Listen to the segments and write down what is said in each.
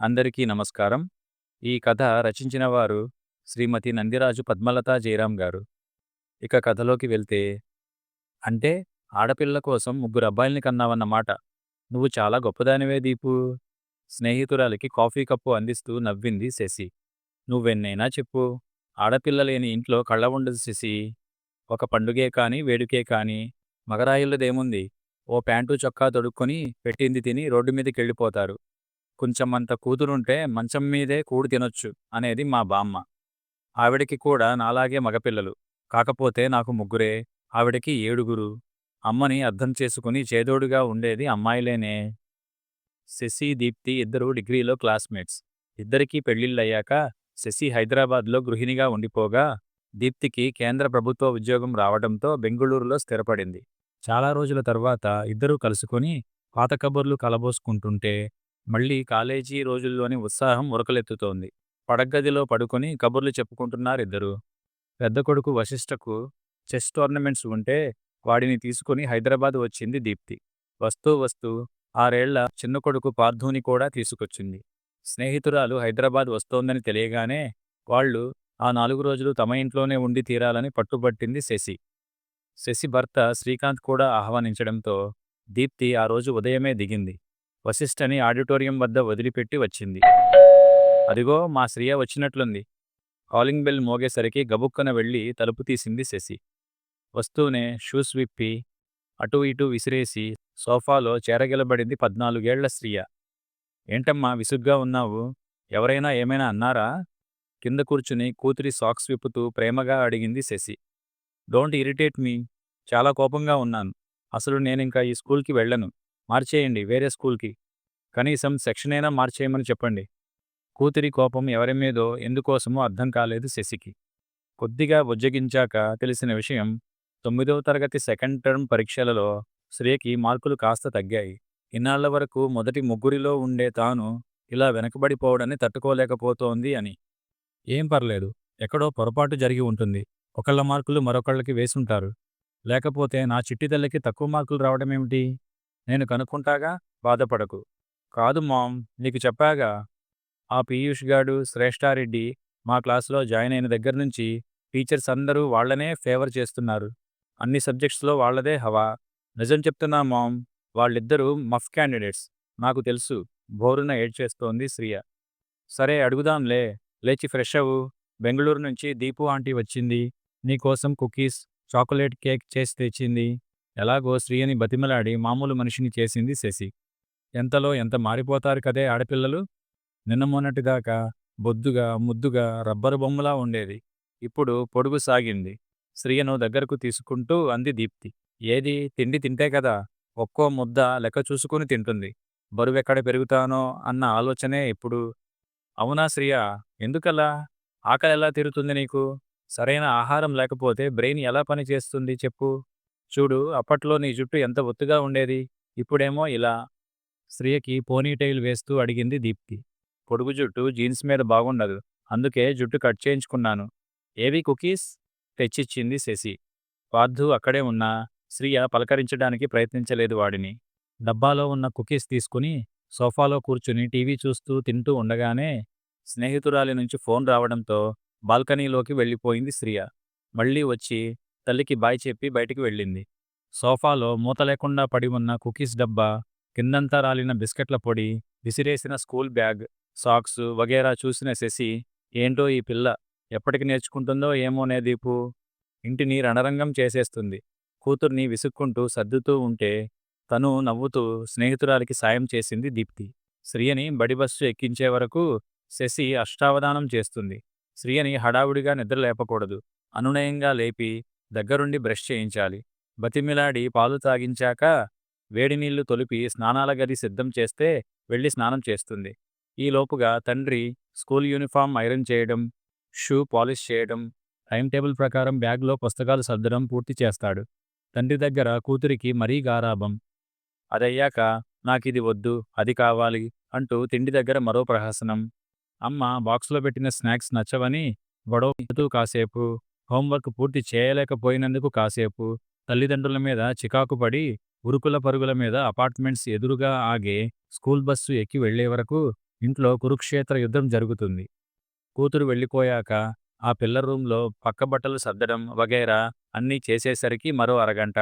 అందరికీ నమస్కారం. ఈ కథ రచించిన వారు శ్రీమతి నందిరాజు పద్మలత జయరాం గారు. ఇక కథలోకి వెళ్తే అంటే ఆడపిల్ల కోసం ముగ్గురు అబ్బాయిల్ని కన్నావన్నమాట నువ్వు చాలా గొప్పదానివే దీపు. స్నేహితురాలికి కాఫీ కప్పు అందిస్తూ నవ్వింది శశి. నువ్వెన్నైనా చెప్పు. ఆడపిల్ల లేని ఇంట్లో కళ్ళ ఉండదు శశి. ఒక పండుగే కాని వేడుకే కాని మగరాయిలదేముంది? ఓ ప్యాంటు చొక్కా తొడుక్కొని పెట్టింది తిని రోడ్డు మీదకి కొంచెమంత కూతురుంటే మంచం మీదే కూడు తినొచ్చు అనేది మా బామ్మ. ఆవిడకి కూడా నాలాగే మగపిల్లలు. కాకపోతే నాకు ముగ్గురే ఆవిడకి ఏడుగురు. అమ్మని అర్థం చేసుకుని చేదోడుగా ఉండేది అమ్మాయిలేనే. శశి దీప్తి ఇద్దరు డిగ్రీలో క్లాస్మేట్స్. ఇద్దరికీ పెళ్ళిళ్ళయ్యాక శశి హైదరాబాద్లో గృహిణిగా ఉండిపోగా దీప్తికి కేంద్ర ప్రభుత్వ ఉద్యోగం రావడంతో బెంగుళూరులో స్థిరపడింది. చాలా రోజుల తర్వాత ఇద్దరూ కలుసుకొని పాత కబుర్లు కలబోసుకుంటుంటే మళ్ళీ కాలేజీ రోజుల్లోని ఉత్సాహం ఉరకలెత్తుతోంది. పడగ్గదిలో పడుకొని కబుర్లు చెప్పుకుంటున్నారిద్దరూ. పెద్ద కొడుకు వశిష్ఠకు చెస్ టోర్నమెంట్స్ ఉంటే వాడిని తీసుకుని హైదరాబాద్ వచ్చింది దీప్తి. వస్తూ వస్తూ ఆరేళ్ళ చిన్న కొడుకు పార్థుని కూడా తీసుకొచ్చింది. స్నేహితురాలు హైదరాబాద్ వస్తోందని తెలియగానే వాళ్ళు ఆ నాలుగు రోజులు తమ ఇంట్లోనే ఉండి తీరాలని పట్టుబట్టింది శశి. శశి భర్త శ్రీకాంత్ కూడా ఆహ్వానించడంతో దీప్తి ఆ రోజు ఉదయమే దిగింది. వశిష్ఠని ఆడిటోరియం వద్ద వదిలిపెట్టి వచ్చింది. అదిగో మా శ్రియ వచ్చినట్లుంది. కాలింగ్ బెల్ మోగేసరికి గబుక్కన వెళ్ళి తలుపు తీసింది శశి. వస్తూనే షూస్ విప్పి అటూ ఇటూ విసిరేసి సోఫాలో చేరగిలబడింది పద్నాలుగేళ్ళ శ్రియ. ఏంటమ్మా విసుగ్గా ఉన్నావు? ఎవరైనా ఏమైనా అన్నారా? కింద కూర్చుని కూతురి సాక్స్ విప్పుతూ ప్రేమగా అడిగింది శశి. Don't irritate me. చాలా కోపంగా ఉన్నాను. అసలు నేనింకా ఈ స్కూల్కి వెళ్ళను. మార్చేయండి వేరే స్కూల్కి. కనీసం సెక్షన్ అయినా మార్చేయమని చెప్పండి. కూతురి కోపం ఎవరి మీదో ఎందుకోసమో అర్థం కాలేదు శశికి. కొద్దిగా బుజ్జగించాక తెలిసిన విషయం తొమ్మిదవ తరగతి సెకండ్ టర్మ్ పరీక్షలలో శ్రేయకి మార్కులు కాస్త తగ్గాయి. ఇన్నాళ్ళ వరకు మొదటి ముగ్గురిలో ఉండే తాను ఇలా వెనకబడిపోవడాన్ని తట్టుకోలేకపోతోంది అని. ఏం పర్లేదు ఎక్కడో పొరపాటు జరిగి ఉంటుంది. ఒకళ్ళ మార్కులు మరొకళ్ళకి వేసుంటారు. లేకపోతే నా చిట్టి తల్లికి తక్కువ మార్కులు రావడమేమిటి? నేను కనుక్కుంటాగా బాధపడకు. కాదు మామ్ నీకు చెప్పాగా ఆ పీయూష్ గాడు శ్రేష్ఠారెడ్డి మా క్లాసులో జాయిన్ అయిన దగ్గర నుంచి టీచర్స్ అందరూ వాళ్ళనే ఫేవర్ చేస్తున్నారు. అన్ని సబ్జెక్ట్స్లో వాళ్ళదే హవా. నిజం చెప్తున్నా మామ్ వాళ్ళిద్దరూ మఫ్ క్యాండిడేట్స్. నాకు తెలుసు బోరున ఏడ్చేస్తోంది శ్రియ. సరే అడుగుదాంలే. లేచి ఫ్రెష్ అవ్వు. బెంగళూరు నుంచి దీపు ఆంటీ వచ్చింది. నీకోసం కుకీస్ చాక్లెట్ కేక్ చేసి తెచ్చింది. ఎలాగో శ్రీయని బతిమలాడి మామూలు మనిషిని చేసింది శశి. ఎంతలో ఎంత మారిపోతారు కదే ఆడపిల్లలు? నిన్న మొన్నటిదాకా బొద్దుగా ముద్దుగా రబ్బరు బొమ్మలా ఉండేది. ఇప్పుడు పొడుగు సాగింది. శ్రీయను దగ్గరకు తీసుకుంటూ అంది దీప్తి. ఏది? తిండి తింటే కదా ఒక్కో ముద్ద లెక్క చూసుకుని తింటుంది. బరువెక్కడ పెరుగుతానో అన్న ఆలోచనే ఇప్పుడు. అవునా శ్రియ ఎందుకలా? ఆకలి ఎలా తీరుతుంది నీకు? సరైన ఆహారం లేకపోతే బ్రెయిన్ ఎలా పనిచేస్తుంది చెప్పు. చూడు అప్పట్లో నీ జుట్టు ఎంత ఒత్తుగా ఉండేది? ఇప్పుడేమో ఇలా శ్రియకి పోనీటైల్ వేస్తూ అడిగింది దీప్తి. పొడుగు జుట్టు జీన్స్ మీద బాగుండదు. అందుకే జుట్టు కట్ చేయించుకున్నాను. ఏవి కుకీస్? తెచ్చిచ్చింది శశి. పార్థు అక్కడే ఉన్నా. శ్రీయ పలకరించడానికి ప్రయత్నించలేదు వాడిని. డబ్బాలో ఉన్న కుకీస్ తీసుకుని సోఫాలో కూర్చుని టీవీ చూస్తూ తింటూ ఉండగానే స్నేహితురాలి నుంచి ఫోన్ రావడంతో బాల్కనీలోకి వెళ్ళిపోయింది శ్రియ మళ్ళీ వచ్చి తల్లికి బాయ్ చెప్పి బయటికి వెళ్ళింది. సోఫాలో మూత లేకుండా పడి ఉన్న కుకీస్ డబ్బా కిందంతా రాలిన బిస్కెట్ల పొడి విసిరేసిన స్కూల్ బ్యాగ్ సాక్స్ వగేరా చూసిన శశి ఏంటో ఈ పిల్ల? ఎప్పటికి నేర్చుకుంటుందో ఏమోనే దీపు. ఇంటిని రణరంగం చేసేస్తుంది. కూతుర్ని విసుక్కుంటూ సర్దుతూ ఉంటే తను నవ్వుతూ స్నేహితురాలికి సాయం చేసింది దీప్తి. శ్రియని బడిబస్సు ఎక్కించే వరకు శశి అష్టావధానం చేస్తుంది. శ్రియని హడావుడిగా నిద్రలేపకూడదు అనునయంగా లేపి దగ్గరుండి బ్రష్ చేయించాలి. బతిమిలాడి పాలు తాగించాక వేడినీళ్ళు తొలిపి స్నానాల గది సిద్ధం చేస్తే వెళ్ళి స్నానం చేస్తుంది. ఈలోపుగా తండ్రి స్కూల్ యూనిఫామ్ ఐరన్ చేయడం షూ పాలిష్ చేయడం టైం టేబుల్ ప్రకారం బ్యాగ్లో పుస్తకాలు సర్దడం పూర్తి చేస్తాడు. తండ్రి దగ్గర కూతురికి మరీ గారాభం. అదయ్యాక నాకిది వద్దు అది కావాలి అంటూ తిండి దగ్గర మరో ప్రహసనం. అమ్మ బాక్స్లో పెట్టిన స్నాక్స్ నచ్చవని గొడవ కాసేపు హోంవర్క్ పూర్తి చేయలేకపోయినందుకు కాసేపు తల్లిదండ్రుల మీద చికాకుపడి ఉరుకుల పరుగుల మీద అపార్ట్మెంట్స్ ఎదురుగా ఆగే స్కూల్ బస్సు ఎక్కి వెళ్ళే వరకు ఇంట్లో కురుక్షేత్ర యుద్ధం జరుగుతుంది. కూతురు వెళ్ళిపోయాక ఆ పిల్ల రూంలో పక్క బట్టలు సర్దడం వగైరా అన్నీ చేసేసరికి మరో అరగంట.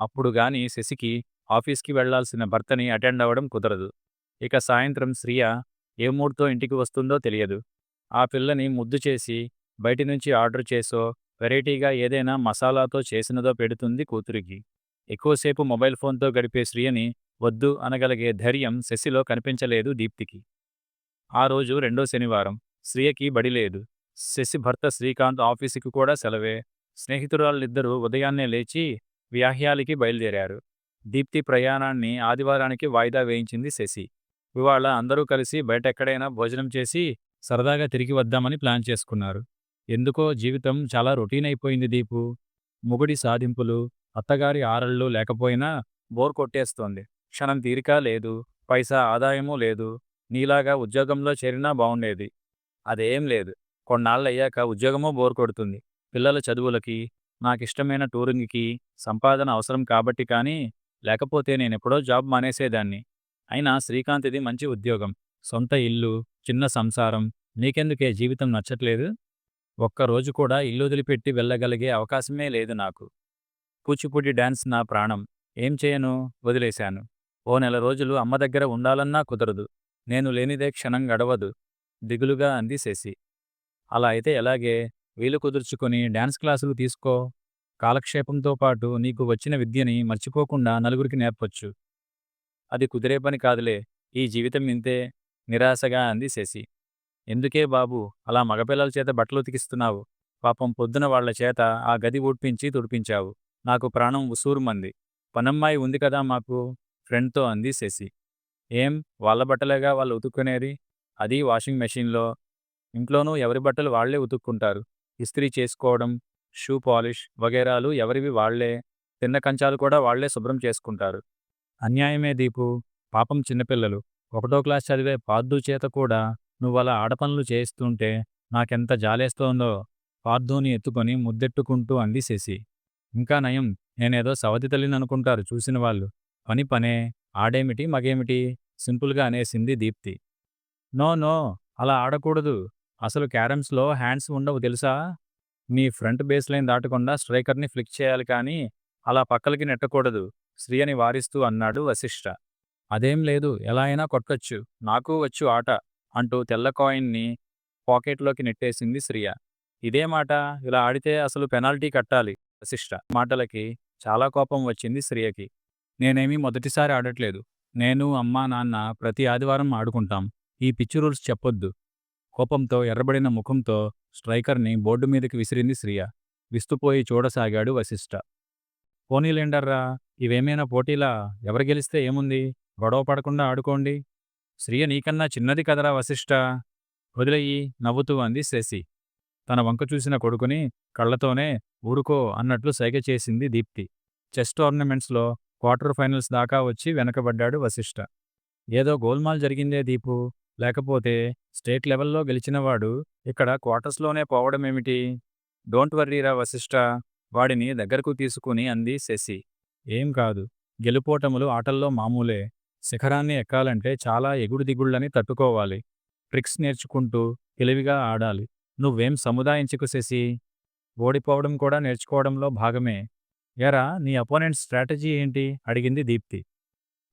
అప్పుడు గాని శశికి ఆఫీస్కి వెళ్ళాల్సిన భర్తని అటెండ్ అవ్వడం కుదరదు. ఇక సాయంత్రం శ్రియ ఏ మూడ్తో ఇంటికి వస్తుందో తెలియదు. ఆ పిల్లని ముద్దు చేసి బయటి నుంచి ఆర్డర్ చేసో వెరైటీగా ఏదైనా మసాలాతో చేసినదో పెడుతుంది కూతురికి. ఎక్కువసేపు మొబైల్ ఫోన్తో గడిపే శ్రీయని వద్దు అనగలిగే ధైర్యం శశిలో కనిపించలేదు దీప్తికి. ఆ రోజు రెండో శనివారం శ్రీయకి బడిలేదు శశి భర్త శ్రీకాంత్ ఆఫీసుకి కూడా సెలవే. స్నేహితురాళ్ళిద్దరూ ఉదయాన్నే లేచి వ్యాహ్యాలికి బయలుదేరారు. దీప్తి ప్రయాణాన్ని ఆదివారానికి వాయిదా వేయించింది శశి. ఇవాళ అందరూ కలిసి బయటెక్కడైనా భోజనం చేసి సరదాగా తిరిగి వద్దామని ప్లాన్ చేసుకున్నారు. ఎందుకో జీవితం చాలా రొటీన్ అయిపోయింది దీపు. మొగుడి సాధింపులు అత్తగారి ఆరళ్ళు లేకపోయినా బోర్ కొట్టేస్తోంది. క్షణం తీరిక లేదు పైసా ఆదాయమూ లేదు నీలాగా ఉద్యోగంలో చేరినా బాగుండేది అదేం లేదు కొన్నాళ్ళయ్యాక ఉద్యోగమూ బోర్ కొడుతుంది. పిల్లల చదువులకి నాకిష్టమైన టూరింగ్కి సంపాదన అవసరం కాబట్టి కానీ లేకపోతే నేనెప్పుడో జాబ్ మానేసేదాన్ని. అయినా శ్రీకాంత్ది మంచి ఉద్యోగం. సొంత ఇల్లు చిన్న సంసారం నీకెందుకే జీవితం నచ్చట్లేదు? ఒక్కరోజు కూడా ఇల్లు వదిలిపెట్టి వెళ్ళగలిగే అవకాశమే లేదు నాకు. కూచిపూడి డాన్స్ నా ప్రాణం. ఏం చేయను? వదిలేశాను. ఓ నెల రోజులు అమ్మ దగ్గర ఉండాలన్నా కుదరదు. నేను లేనిదే క్షణం గడవదు. దిగులుగా అంది శశి అలా అయితే ఎలాగే? వీలు కుదుర్చుకొని డాన్స్ క్లాసులు తీసుకో. కాలక్షేపంతో పాటు నీకు వచ్చిన విద్యని మర్చిపోకుండా నలుగురికి నేర్పొచ్చు. అది కుదిరే పని కాదులే. ఈ జీవితం ఇంతే. నిరాశగా అంది శశి ఎందుకే బాబు? అలా మగపిల్లల చేత బట్టలు ఉతికిస్తున్నావు పాపం పొద్దున వాళ్ళ చేత ఆ గది ఊడ్పించి తుడిపించావు. నాకు ప్రాణం ఉసూరుమంది. పనమ్మాయి ఉంది కదా మాకు ఫ్రెండ్తో అంది శశి. ఏం? వాళ్ళ బట్టలేగా వాళ్ళు ఉతుక్కునేది? అది వాషింగ్ మెషిన్లో. ఇంట్లోనూ ఎవరి బట్టలు వాళ్ళే ఉతుక్కుంటారు. ఇస్త్రీ చేసుకోవడం షూ పాలిష్ వగేరాలు ఎవరివి వాళ్ళే తిన్న కంచాలు కూడా వాళ్ళే శుభ్రం చేసుకుంటారు. అన్యాయమే దీపు. పాపం చిన్నపిల్లలు. ఒకటో క్లాస్ చదివే పాద్దు చేత కూడా నువ్వలా ఆడపనులు చేయిస్తుంటే నాకెంత జాలేస్తోందో పార్థోని ఎత్తుకొని ముద్దెట్టుకుంటూ అంది శశి. ఇంకా నయం నేనేదో సవతి తల్లిని అనుకుంటారు చూసిన వాళ్ళు. పని పనే ఆడేమిటి మగేమిటి? సింపుల్గా అనేసింది దీప్తి. నో నో అలా ఆడకూడదు. అసలు క్యారమ్స్లో హ్యాండ్స్ ఉండవు తెలుసా? మీ ఫ్రంట్ బేస్ లైన్ దాటకుండా స్ట్రైకర్ని ఫ్లిక్ చేయాలి కానీ అలా పక్కలకి నెట్టకూడదు. శ్రీయని వారిస్తూ అన్నాడు వశిష్ఠ అదేం లేదు ఎలా అయినా కొట్టొచ్చు. నాకు వచ్చు ఆట. అంటూ తెల్ల కాయిన్ని పాకెట్లోకి నెట్టేసింది శ్రియ. ఇదే మాట ఇలా ఆడితే అసలు పెనాల్టీ కట్టాలి వశిష్ట మాటలకి చాలా కోపం వచ్చింది శ్రియకి. నేనేమీ మొదటిసారి ఆడట్లేదు. నేను అమ్మా నాన్న ప్రతి ఆదివారం ఆడుకుంటాం. ఈ పిచ్చి రూల్స్ చెప్పొద్దు. కోపంతో ఎర్రబడిన ముఖంతో స్ట్రైకర్ని బోర్డు మీదకి విసిరింది శ్రియ. విస్తుపోయి చూడసాగాడు వశిష్ఠ పోనీలేండర్రా ఇవేమైనా పోటీలా? ఎవరు గెలిస్తే ఏముంది? గొడవ పడకుండా ఆడుకోండి. శ్రియ నీకన్నా చిన్నది కదరా వశిష్ట? వదిలయ్యి నవ్వుతూ అంది శశి. తన వంక చూసిన కొడుకుని కళ్ళతోనే ఊరుకో అన్నట్లు సైగ చేసింది దీప్తి. చెస్ టోర్నమెంట్స్లో క్వార్టర్ ఫైనల్స్ దాకా వచ్చి వెనకబడ్డాడు వశిష్ట. ఏదో గోల్మాల్ జరిగిందే దీపు. లేకపోతే స్టేట్ లెవెల్లో గెలిచినవాడు ఇక్కడ క్వార్టర్స్లోనే పోవడమేమిటి? డోంట్ వర్రీరా వశిష్ట. వాడిని దగ్గరకు తీసుకుని అంది శశి. ఏం కాదు. గెలుపోటములు ఆటల్లో మామూలే. శిఖరాన్ని ఎక్కాలంటే చాలా ఎగుడు దిగుళ్ళని తట్టుకోవాలి. ట్రిక్స్ నేర్చుకుంటూ తెలివిగా ఆడాలి. నువ్వేం సముదాయించుకు శశి. ఓడిపోవడం కూడా నేర్చుకోవడంలో భాగమే. ఎరా నీ అపోనెంట్ స్ట్రాటజీ ఏంటి? అడిగింది దీప్తి.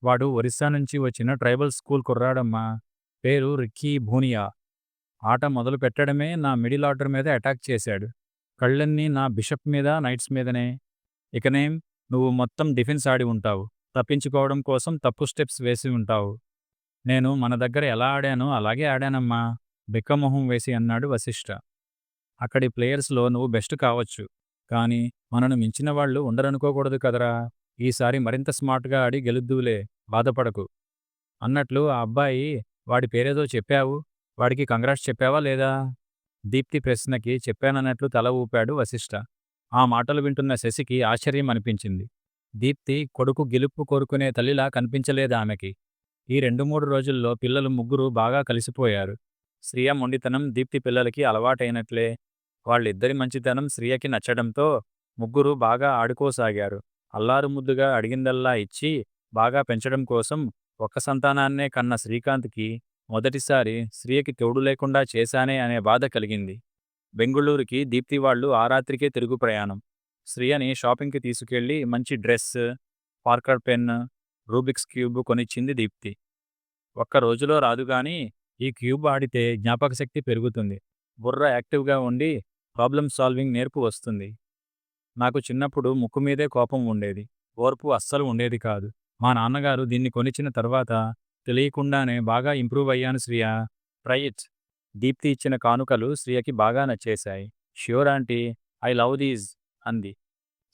వాడు ఒరిస్సా నుంచి వచ్చిన ట్రైబల్ స్కూల్ కుర్రాడమ్మా. పేరు రిక్కీ భూనియా. ఆట మొదలు పెట్టడమే నా మిడిల్ ఆర్డర్ మీద అటాక్ చేశాడు. కళ్ళన్నీ నా బిషప్ మీద నైట్స్ మీదనే. ఇకనేం నువ్వు మొత్తం డిఫెన్స్ ఆడి ఉంటావు. తప్పించుకోవడం కోసం తప్పు స్టెప్స్ వేసి ఉంటావు. నేను మన దగ్గర ఎలా ఆడానో అలాగే ఆడానమ్మా. బిక్కమొహం వేసి అన్నాడు వశిష్ఠ అక్కడి ప్లేయర్స్లో నువ్వు బెస్ట్ కావచ్చు. కానీ మనను మించిన వాళ్ళు ఉండరనుకోకూడదు కదరా. ఈసారి మరింత స్మార్ట్గా ఆడి గెలుద్దువులే. బాధపడకు. అన్నట్లు ఆ అబ్బాయి వాడి పేరేదో చెప్పావు. వాడికి కంగ్రాట్స్ చెప్పావా లేదా? దీప్తి ప్రశ్నకి చెప్పానన్నట్లు తల ఊపాడు వశిష్ఠ ఆ మాటలు వింటున్న శశికి ఆశ్చర్యం అనిపించింది. దీప్తి కొడుకు గెలుపు కోరుకునే తల్లిలా కనిపించలేదు ఆమెకి. ఈ రెండు మూడు రోజుల్లో పిల్లలు ముగ్గురు బాగా కలిసిపోయారు. శ్రియ మొండితనం దీప్తి పిల్లలకి అలవాటైనట్లే. వాళ్ళిద్దరి మంచితనం శ్రియకి నచ్చడంతో ముగ్గురు బాగా ఆడుకోసాగారు. అల్లారు ముద్దుగా అడిగిందల్లా ఇచ్చి బాగా పెంచడం కోసం ఒక్క సంతానాన్నే కన్న శ్రీకాంత్కి మొదటిసారి శ్రియకి తోడు లేకుండా చేశానే అనే బాధ కలిగింది. బెంగుళూరుకి దీప్తి వాళ్ళు ఆ రాత్రికే తిరుగు ప్రయాణం. శ్రియని షాపింగ్కి తీసుకెళ్ళి మంచి dress Parker pen Rubik's cube కొనిచ్చింది Deepti. ఒక్క రోజులో రాదు కానీ ఈ క్యూబ్ ఆడితే జ్ఞాపకశక్తి పెరుగుతుంది. బుర్ర యాక్టివ్గా ఉండి ప్రాబ్లం సాల్వింగ్ నేర్పు వస్తుంది. నాకు చిన్నప్పుడు ముక్కు మీదే కోపం ఉండేది. ఓర్పు అస్సలు ఉండేది కాదు. మా నాన్నగారు దీన్ని కొనిచ్చిన తర్వాత తెలియకుండానే బాగా ఇంప్రూవ్ అయ్యాను శ్రియ. Try it. దీప్తి ఇచ్చిన కానుకలు శ్రియకి బాగా నచ్చేశాయి. Sure aunty I love these. అంది.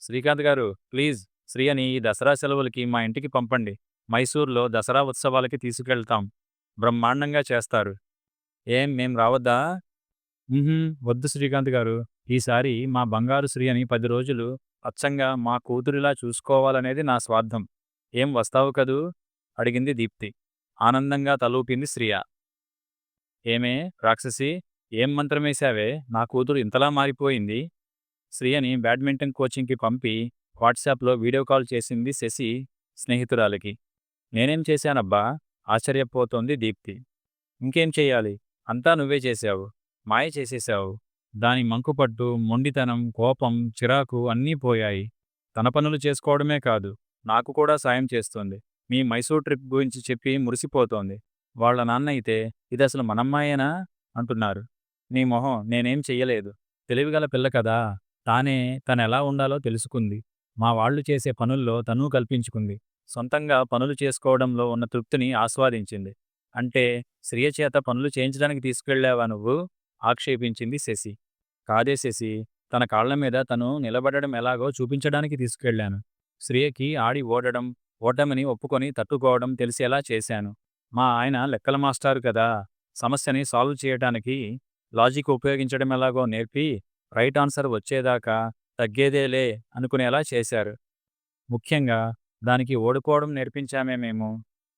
శ్రీకాంత్ గారు ప్లీజ్ శ్రియని ఈ దసరా సెలవులకి మా ఇంటికి పంపండి. మైసూర్లో దసరా ఉత్సవాలకి తీసుకెళ్తాం. బ్రహ్మాండంగా చేస్తారు. ఏం మేం రావద్దా? వద్దు శ్రీకాంత్ గారు. ఈసారి మా బంగారు శ్రీ అని పది రోజులు అచ్చంగా మా కూతురిలా చూసుకోవాలనేది నా స్వార్థం. ఏం వస్తావు కదూ? అడిగింది దీప్తి. ఆనందంగా తలూపింది శ్రియ. ఏమే రాక్షసి ఏం మంత్రమేశావే నా కూతురు ఇంతలా మారిపోయింది. శ్రియని బ్యాడ్మింటన్ కోచింగ్కి పంపి వాట్సాప్లో వీడియో కాల్ చేసింది శశి స్నేహితురాలికి. నేనేం చేశానబ్బా? ఆశ్చర్యపోతోంది దీప్తి. ఇంకేం చెయ్యాలి అంతా నువ్వే చేశావు. మాయ చేసేశావు. దాని మంకుపట్టు మొండితనం కోపం చిరాకు అన్నీ పోయాయి. తన పనులు చేసుకోవడమే కాదు నాకు కూడా సాయం చేస్తుంది. మీ మైసూర్ ట్రిప్ గురించి చెప్పి మురిసిపోతోంది. వాళ్ళ నాన్న అయితే ఇది అసలు మనమ్మాయేనా? అంటున్నారు. నీ మొహం నేనేం చెయ్యలేదు. తెలివిగల పిల్ల కదా. తానే తనెలా ఉండాలో తెలుసుకుంది. మా వాళ్ళు చేసే పనుల్లో తనూ కల్పించుకుంది. సొంతంగా పనులు చేసుకోవడంలో ఉన్న తృప్తిని ఆస్వాదించింది. అంటే శ్రియ చేత పనులు చేయించడానికి తీసుకెళ్ళావా నువ్వు? ఆక్షేపించింది శశి. కాదే శశి తన కాళ్ళ మీద తను నిలబడడం ఎలాగో చూపించడానికి తీసుకెళ్ళాను. శ్రియకి ఆడి ఓడడం ఓటమిని ఒప్పుకొని తట్టుకోవడం తెలిసేలా చేశాను. మా ఆయన లెక్కల మాస్టారు కదా! సమస్యని సాల్వ్ చేయటానికి లాజిక్ ఉపయోగించడం ఎలాగో నేర్పి రైట్ ఆన్సర్ వచ్చేదాకా తగ్గేదేలే అనుకునేలా చేశారు. ముఖ్యంగా దానికి ఓడుకోవడం నేర్పించామే మేము.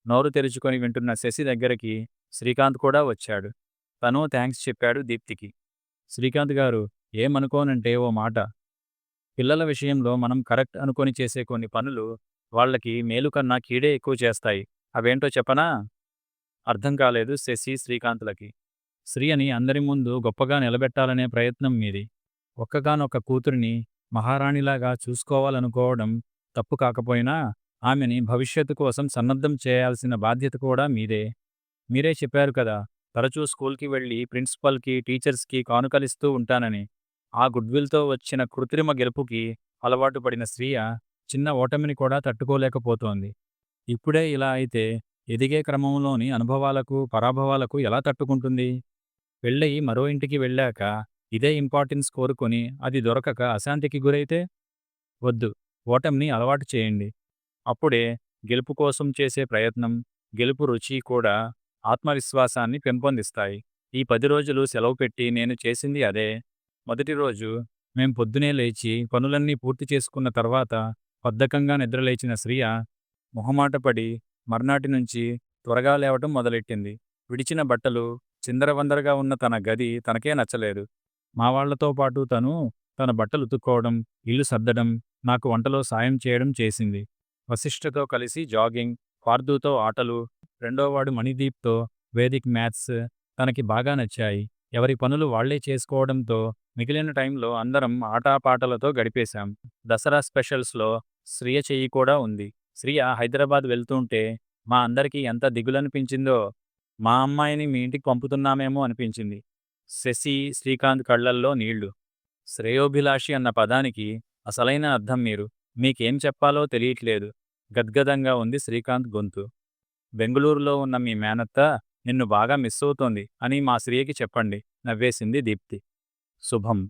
నోరు తెరుచుకొని వింటున్న శశి దగ్గరికి శ్రీకాంత్ కూడా వచ్చాడు. తను థ్యాంక్స్ చెప్పాడు దీప్తికి. శ్రీకాంత్ గారు ఏమనుకోనంటే ఓ మాట. పిల్లల విషయంలో మనం కరెక్ట్ అనుకొని చేసే కొన్ని పనులు వాళ్ళకి మేలు కన్నా కీడే ఎక్కువ చేస్తాయి. అవేంటో చెప్పనా? అర్థం కాలేదు శశి శ్రీకాంత్లకి. శ్రీ అని అందరి ముందు గొప్పగా నిలబెట్టాలనే ప్రయత్నం మీది. ఒక్కగానొక్క కూతురిని మహారాణిలాగా చూసుకోవాలనుకోవడం తప్పు కాకపోయినా ఆమెని భవిష్యత్తు కోసం సన్నద్ధం చేయాల్సిన బాధ్యత కూడా మీదే. మీరే చెప్పారు కదా తరచూ స్కూల్కి వెళ్ళి ప్రిన్సిపల్కి టీచర్స్కి కానుకలిస్తూ ఉంటానని. ఆ గుడ్విల్తో వచ్చిన కృత్రిమ గెలుపుకి అలవాటు పడిన శ్రీయ చిన్న ఓటమిని కూడా తట్టుకోలేకపోతోంది. ఇప్పుడే ఇలా అయితే ఎదిగే క్రమంలోని అనుభవాలకు పరాభవాలకు ఎలా తట్టుకుంటుంది? పెళ్ళయి మరో ఇంటికి వెళ్ళాక ఇదే ఇంపార్టెన్స్ కోరుకొని అది దొరకక అశాంతికి గురైతే వద్దు ఓటమిని అలవాటు చేయండి. అప్పుడే గెలుపు కోసం చేసే ప్రయత్నం గెలుపు రుచి కూడా ఆత్మవిశ్వాసాన్ని పెంపొందిస్తాయి. ఈ పది రోజులు సెలవు పెట్టి నేను చేసింది అదే. మొదటి రోజు మేం పొద్దునే లేచి పనులన్నీ పూర్తి చేసుకున్న తర్వాత బద్ధకంగా నిద్రలేచిన శ్రియ మొహమాటపడి మర్నాటి నుంచి త్వరగా లేవటం మొదలెట్టింది. విడిచిన బట్టలు చిందరవందరగా ఉన్న తన గది తనకే నచ్చలేదు. మా వాళ్ళతో పాటు తను తన బట్టలు ఉతుక్కోవడం ఇల్లు సర్దడం నాకు వంటలో సాయం చేయడం చేసింది. వశిష్ఠతో కలిసి జాగింగ్ పార్దుతో ఆటలు రెండోవాడు మణిదీప్తో వేదిక్ మ్యాథ్స్ తనకి బాగా నచ్చాయి. ఎవరి పనులు వాళ్ళే చేసుకోవడంతో మిగిలిన టైంలో అందరం ఆటాపాటలతో గడిపేశాం. దసరా స్పెషల్స్లో శ్రియ చెయ్యి కూడా ఉంది. శ్రియ హైదరాబాద్ వెళ్తుంటే మా అందరికీ ఎంత దిగులనిపించిందో మా అమ్మాయిని మీ ఇంటికి పంపుతున్నామేమో అనిపించింది. శశి శ్రీకాంత్ కళ్ళల్లో నీళ్ళు. శ్రేయోభిలాషి అన్న పదానికి అసలైన అర్థం మీరు. మీకేం చెప్పాలో తెలియట్లేదు. గద్గదంగా ఉంది శ్రీకాంత్ గొంతు. బెంగుళూరులో ఉన్న మీ మేనత్త నిన్ను బాగా మిస్ అవుతోంది అని మా శ్రీయకి చెప్పండి. నవ్వేసింది దీప్తి. శుభం.